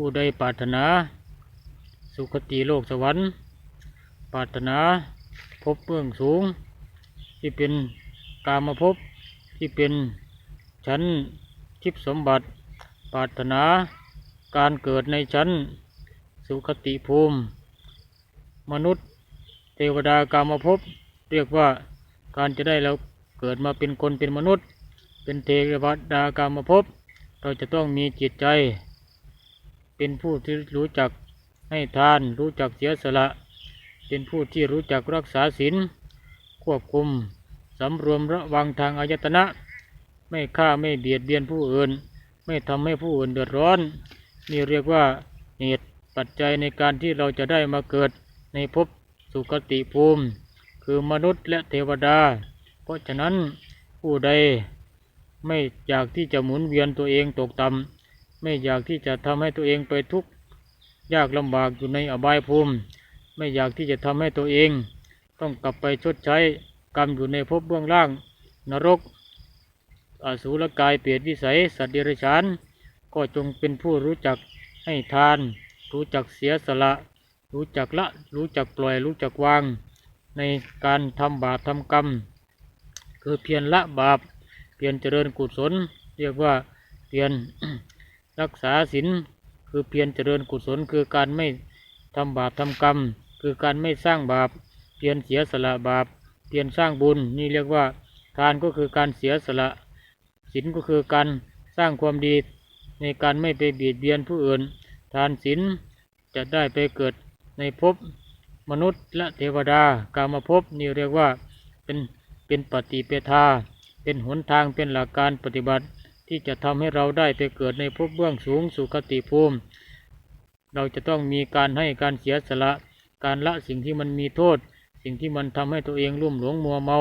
ผู้ใดปรารถนา สุคติโลกสวรรค์ ปรารถนาพบเบื้องสูง ที่เป็นกามภพที่เป็นชั้นทิพสมบัติ ปรารถนาการเกิดในชั้นสุคติภูมิ มนุษย์ เทวดากามภพเรียกว่าการจะได้เราเกิดมาเป็นคนเป็นมนุษย์ เป็นเทวดากามภพเราจะต้องมีจิตใจ เป็นผู้ที่รู้จักให้ทาน รู้จักเสียสละ เป็นผู้ที่รู้จักรักษาศีลควบคุมสำรวมระวังทางอายตนะ ไม่ฆ่าไม่เบียดเบียนผู้อื่น ไม่ทำให้ผู้อื่นเดือดร้อน นี่เรียกว่าเหตุปัจจัยในการที่เราจะได้มาเกิดในภพสุคติภูมิ คือมนุษย์และเทวดา เพราะฉะนั้นผู้ใดไม่อยากที่จะหมุนเวียนตัวเองตกต่ำ ไม่อยากที่จะทำให้ตัวเองไปทุกข์ยากลำบากอยู่ในอบายภูมิ ไม่อยากที่จะทำให้ตัวเอง ต้องกลับไปชดใช้กรรมอยู่ในภพเบื้องล่าง นรก อสูรกายเปรตวิสัย สัตว์เดรัจฉาน ก็จงเป็นผู้รู้จักให้ทาน รู้จักเสียสละ รู้จักละ รู้จักปล่อย รู้จักวาง ในการทำบาปทำกรรม คือเพียรละบาป เพียรเจริญกุศล เรียกว่าเพียร รักษาศีลคือเพียรเจริญกุศลคือการไม่ทำบาปทำกรรม คือการไม่สร้างบาป เพียรเสียสละบาป เพียรสร้างบุญนี่เรียกว่า ทานก็คือการเสียสละศีลก็คือการสร้างความดีในการไม่ไปเบียดเบียนผู้อื่น ทานศีลจะได้ไปเกิดในภพมนุษย์และเทวดากามภพนี่เรียกว่าเป็นเป็นปฏิเปทา เป็นหนทางเป็นหลักการปฏิบัติ ที่จะทำให้เราได้ไปเกิดในภพเบื้องสูงสุคติภูมิ เราจะต้องมีการให้การเสียสละ การละสิ่งที่มันมีโทษ สิ่งที่มันทำให้ตัวเองลุ่มหลงมัวเมา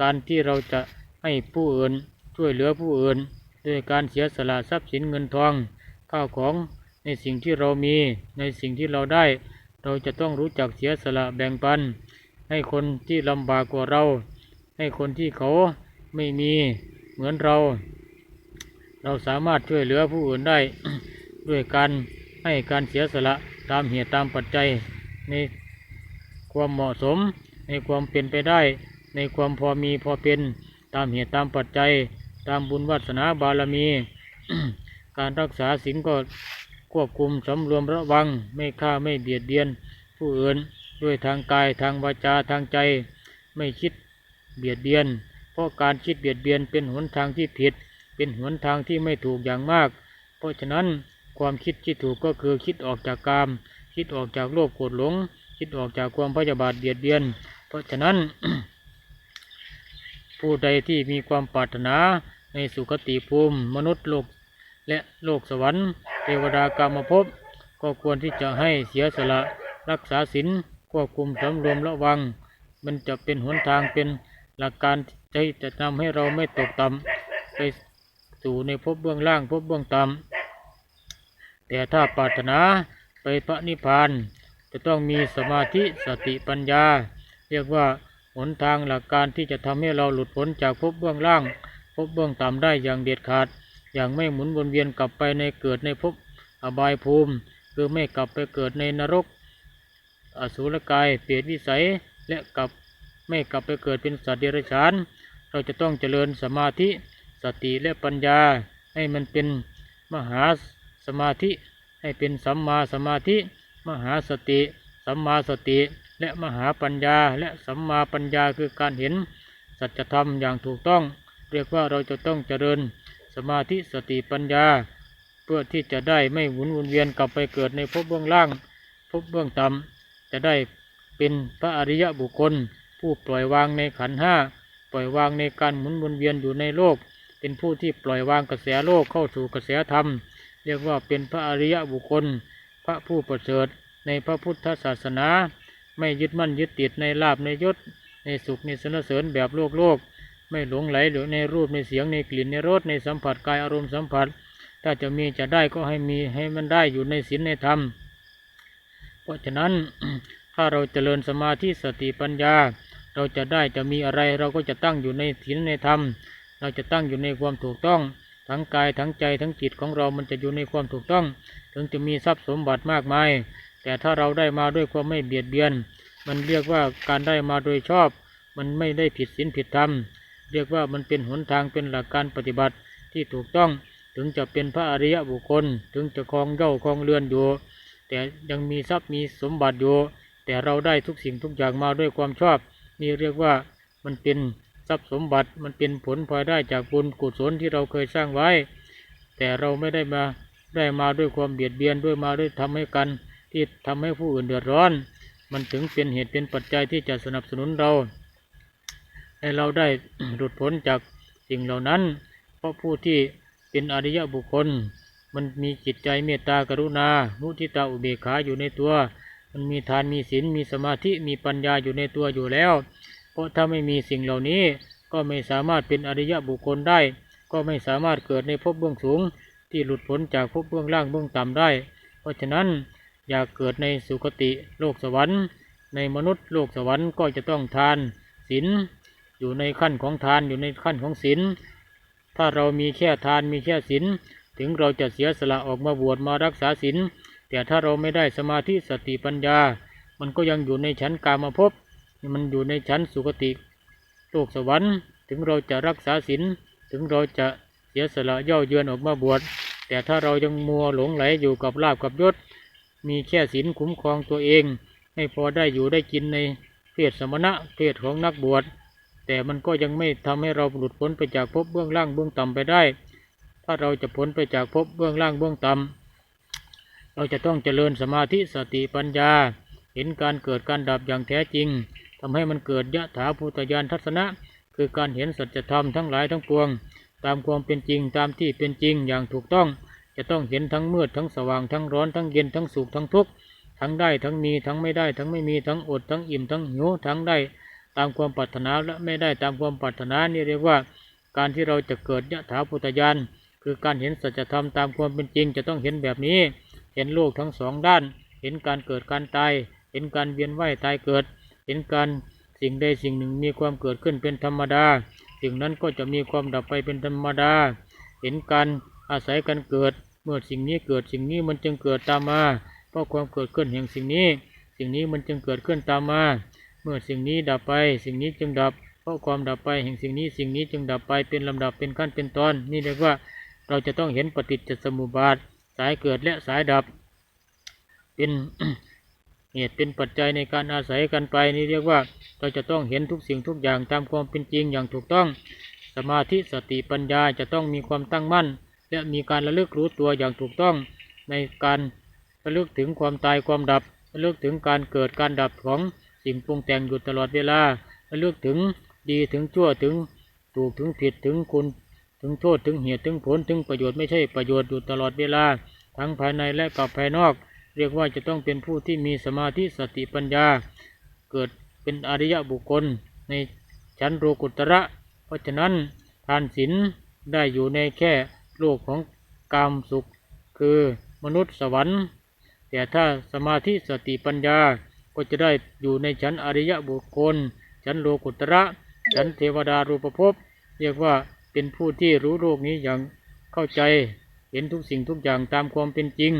การที่เราจะให้ผู้อื่นช่วยเหลือผู้อื่น ด้วยการเสียสละทรัพย์สินเงินทองข้าวของในสิ่งที่เรามีในสิ่งที่เราได้ เราจะต้องรู้จักเสียสละแบ่งปัน ให้คนที่ลำบากกว่าเรา ให้คนที่เขาไม่มีเหมือนเรา เราสามารถช่วยเหลือผู้อื่นได้ ด้วยการให้การเสียสละตามเหตุตามปัจจัย ในความเหมาะสม ในความเป็นไปได้ ในความพอมีพอเป็นตามเหตุตามปัจจัย ตามบุญวาสนาบารมี การรักษาศีลก็ควบคุมสำรวมระวัง ไม่ฆ่าไม่เบียดเบียน ผู้อื่นด้วยทางกายทางวาจาทางใจ ไม่คิดเบียดเบียน เพราะการคิดเบียดเบียนเป็นหนทางที่ผิด เป็นหนทางที่ไม่ถูกอย่างมาก เพราะฉะนั้นความคิดที่ถูกก็คือคิดออกจากกาม คิดออกจากโลภโกรธหลง คิดออกจากความพยาบาทเบียดเบียน เพราะฉะนั้น ผู้ใดที่มีความปรารถนาในสุคติภูมิ มนุษย์โลกและโลกสวรรค์เทวดากามภพก็ควรที่จะให้เสียสละรักษาศีลควบคุมสำรวมระวัง มันจะเป็นหนทางเป็นหลักการที่จะทำให้เราไม่ตกต่ำไป สู่ในภพเบื้องล่างภพเบื้องต่ำแต่ถ้าปรารถนาไปพระนิพพานจะต้องมีสมาธิสติปัญญา เรียกว่าหนทางหลักการที่จะทำให้เราหลุดพ้นจากภพเบื้องล่างภพเบื้องต่ำได้อย่างเด็ดขาด อย่างไม่หมุนวนเวียนกลับไปในเกิดในภพอบายภูมิ คือไม่กลับไปเกิดในนรก อสุรกายเปรตวิสัยและกลับไม่กลับไปเกิดเป็นสัตว์เดรัจฉาน เราจะต้องเจริญสมาธิ สติและปัญญาให้มันเป็นมหาสมาธิ ให้เป็นสัมมาสมาธิ มหาสติ สัมมาสติ และมหาปัญญา และสัมมาปัญญาคือการเห็น สัจธรรมอย่างถูกต้อง เรียกว่าเราจะต้องเจริญสมาธิสติปัญญา เพื่อที่จะได้ไม่หมุนวนเวียนกลับไปเกิดในภพเบื้องล่างภพเบื้องต่ำจะได้เป็นพระอริยบุคคล ผู้ปล่อยวางในขันห้าปล่อยวางในการหมุนวนเวียนอยู่ในโลก เป็นผู้ที่ปล่อยวางกระแสโลกเข้าสู่กระแสธรรม เรียกว่าเป็นพระอริยบุคคล พระผู้ประเสริฐในพระพุทธศาสนา ไม่ยึดมั่นยึดติดในลาบในยศ ในสุขในสนเสริญแบบโลกโลก ไม่หลงไหลหรือในรูปในเสียงในกลิ่นในรสในสัมผัสกายอารมณ์สัมผัส ถ้าจะมีจะได้ก็ให้มีให้มันได้อยู่ในศีลในธรรม เพราะฉะนั้นถ้าเราเจริญสมาธิสติปัญญา เราจะได้จะมีอะไรเราก็จะตั้งอยู่ในศีลในธรรม เราจะตั้งอยู่ในความถูกต้อง ทั้งกายทั้งใจทั้งจิตของเรามันจะอยู่ในความถูกต้อง ถึงจะมีทรัพย์สมบัติมากมาย แต่ถ้าเราได้มาด้วยความไม่เบียดเบียน มันเรียกว่าการได้มาโดยชอบ มันไม่ได้ผิดศีลผิดธรรม เรียกว่ามันเป็นหนทางเป็นหลักการปฏิบัติที่ถูกต้องถึงจะเป็นพระอริยบุคคล ถึงจะครองเย้าครองเรือนอยู่ แต่ยังมีทรัพย์มีสมบัติอยู่ แต่เราได้ทุกสิ่งทุกอย่างมาด้วยความชอบ นี่เรียกว่ามันเป็น ทรัพย์สมบัติมันเป็นผลพลอยได้จากบุญกุศลที่เราเคยสร้างไว้ แต่เราไม่ได้มาได้มาด้วยความเบียดเบียนด้วยมาด้วยทำให้กันที่ทำให้ผู้อื่นเดือดร้อน มันถึงเป็นเหตุเป็นปัจจัยที่จะสนับสนุนเรา ให้เราได้หลุดพ้นจากสิ่งเหล่านั้น เพราะผู้ที่เป็นอริยบุคคล มันมีจิตใจเมตตากรุณา มุทิตาอุเบกขาอยู่ในตัว มันมีทานมีศีลมีสมาธิมีปัญญาอยู่ในตัวอยู่แล้ว ราะถ้าไม่มีสิ่งเหล่านี้ก็ไม่สามารถเป็นอริยะบุคคลได้ ก็ไม่สามารถเกิดในภพเบื้องสูง ที่หลุดพ้นจากภพเบื้องล่างเบื้องต่ำได้ เพราะฉะนั้นอยากเกิดในสุคติโลกสวรรค์ ในมนุษย์โลกสวรรค์ก็จะต้องทานศีลอยู่ในขั้นของทานอยู่ในขั้นของศีลถ้าเรามีแค่ทานมีแค่ศีลถึงเราจะเสียสละออกมาบวชมารักษาศีลแต่ถ้าเราไม่ได้สมาธิสติปัญญา มันก็ยังอยู่ในชั้นกามาภพ มันอยู่ในชั้นสุคติโลกสวรรค์ ถึงเราจะรักษาศีลถึงเราจะเสียสละย่าเยือนออกมาบวช แต่ถ้าเรายังมัวหลงไหลอยู่กับลาบกับยศ มีแค่ศีลคุ้มครองตัวเอง ให้พอได้อยู่ได้กินในเพศสมณะเพศของนักบวช แต่มันก็ยังไม่ทำให้เราหลุดพ้นไปจากภพเบื้องล่างเบื้องต่ำไปได้ ถ้าเราจะพ้นไปจากภพเบื้องล่างเบื้องต่ำเราจะต้องเจริญสมาธิสติปัญญา เห็นการเกิดการดับอย่างแท้จริง ทำให้มันเกิดยะถาภูตยานทัศนะ คือการเห็นสัจธรรมทั้งหลายทั้งปวง ตามความเป็นจริงตามที่เป็นจริงอย่างถูกต้อง จะต้องเห็นทั้งมืดทั้งสว่างทั้งร้อนทั้งเย็นทั้งสุขทั้งทุกข์ทั้งได้ทั้งมีทั้งไม่ได้ทั้งไม่มีทั้งอดทั้งอิ่มทั้งหิวทั้งได้ตามความปรารถนาและไม่ได้ตามความปรารถนานี่เรียกว่า การที่เราจะเกิดยะถาพุทธญาณคือการเห็นสัจธรรมตามความเป็นจริงจะต้องเห็นแบบนี้ เห็นโลกทั้งสองด้าน เห็นการเกิดการตาย เห็นการเวียนว่ายตายเกิด เห็นการสิ่งใดสิ่งหนึ่งมีความเกิดขึ้นเป็นธรรมดา สิ่งนั้นก็จะมีความดับไปเป็นธรรมดา เห็นการอาศัยกันเกิด เมื่อสิ่งนี้เกิดสิ่งนี้มันจึงเกิดตามมา เพราะความเกิดขึ้นแห่งสิ่งนี้ สิ่งนี้มันจึงเกิดขึ้นตามมา เมื่อสิ่งนี้ดับไป สิ่งนี้จึงดับ เพราะความดับไปแห่งสิ่งนี้สิ่งนี้จึงดับไปเป็นลำดับเป็นขั้นเป็นตอน นี่เรียกว่าเราจะต้องเห็นปฏิจจสมุปบาท สายเกิดและสายดับ เป็น เหตุเป็นปัจจัยในการอาศัยกันไปนี่เรียกว่าเราจะต้องเห็นทุกสิ่งทุกอย่างตามความเป็นจริงอย่างถูกต้อง สมาธิสติปัญญาจะต้องมีความตั้งมั่น และมีการระลึกรู้ตัวอย่างถูกต้อง ในการระลึกถึงความตายความดับระลึกถึงการเกิดการดับของสิ่งปรุงแต่งอยู่ตลอดเวลาระลึกถึงดีถึงชั่วถึงถูกถึงผิดถึงคุณ ถึงโทษถึงเหตุถึงผลถึงประโยชน์ไม่ใช่ประโยชน์อยู่ตลอดเวลา ทั้งภายในและกับภายนอก เรียกว่าจะต้องเป็นผู้ที่มีสมาธิสติปัญญา เกิดเป็นอริยบุคคล ในชั้นโลกุตระ เพราะฉะนั้นทานศีลได้อยู่ในแค่โลกของกามสุข คือมนุษย์สวรรค์ แต่ถ้าสมาธิสติปัญญาก็จะได้อยู่ในชั้นอริยบุคคล ชั้นโลกุตระชั้นเทวดารูปภพเรียกว่าเป็นผู้ที่รู้โลกนี้อย่างเข้าใจ เห็นทุกสิ่งทุกอย่างตามความเป็นจริง